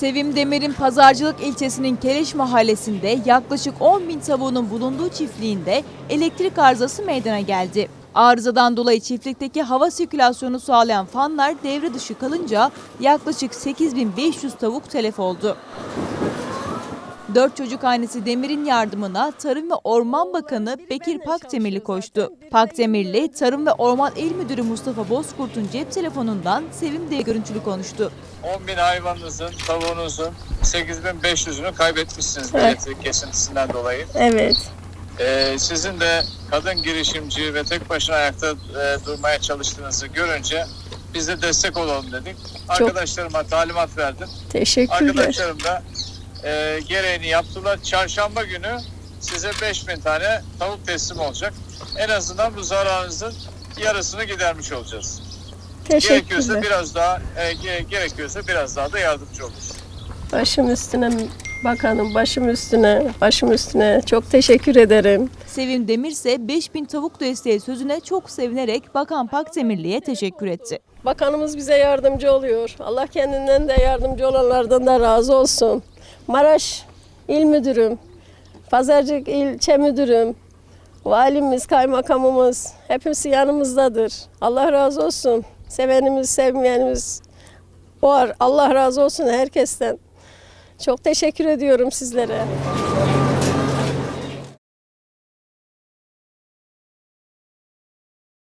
Sevim Demir'in Pazarcılık ilçesinin Keleş mahallesinde yaklaşık 10 bin tavuğunun bulunduğu çiftliğinde elektrik arızası meydana geldi. Arızadan dolayı çiftlikteki hava sirkülasyonu sağlayan fanlar devre dışı kalınca yaklaşık 8500 tavuk telef oldu. Dört çocuk annesi Demir'in yardımına Tarım ve Orman Bakanı Bekir Pakdemirli koştu. Pakdemirli, Tarım ve Orman İl Müdürü Mustafa Bozkurt'un cep telefonundan Sevim Demir'le görüntülü konuştu. 10 bin hayvanınızın, tavuğunuzun 8500'ünü kaybetmişsiniz Evet. elektrik kesintisinden dolayı. Evet. Ee, sizin de kadın girişimci ve tek başına ayakta e, durmaya çalıştığınızı görünce biz de destek olalım dedik. Arkadaşlarıma talimat verdim. Teşekkürler. Arkadaşlarım da e, gereğini yaptılar. Çarşamba günü size 5000 tane tavuk teslim olacak. En azından bu zararınızın yarısını gidermiş olacağız. Gerekiyorsa biraz daha e, ge- gerekiyorsa biraz daha da yardımcı oluruz. Başım üstüne bakanım, başım üstüne, başım üstüne. Çok teşekkür ederim. Sevim Demir ise 5000 tavuk desteği sözüne çok sevinerek Bakan Pakdemirli'ye teşekkür etti. Bakanımız bize yardımcı oluyor. Allah kendinden de yardımcı olanlardan da razı olsun. Maraş İl Müdürüm, Pazarcık İlçe Müdürüm, valimiz, kaymakamımız hepsi yanımızdadır. Allah razı olsun. Sevenimiz, sevmeyenimiz var. Allah razı olsun herkesten. Çok teşekkür ediyorum sizlere.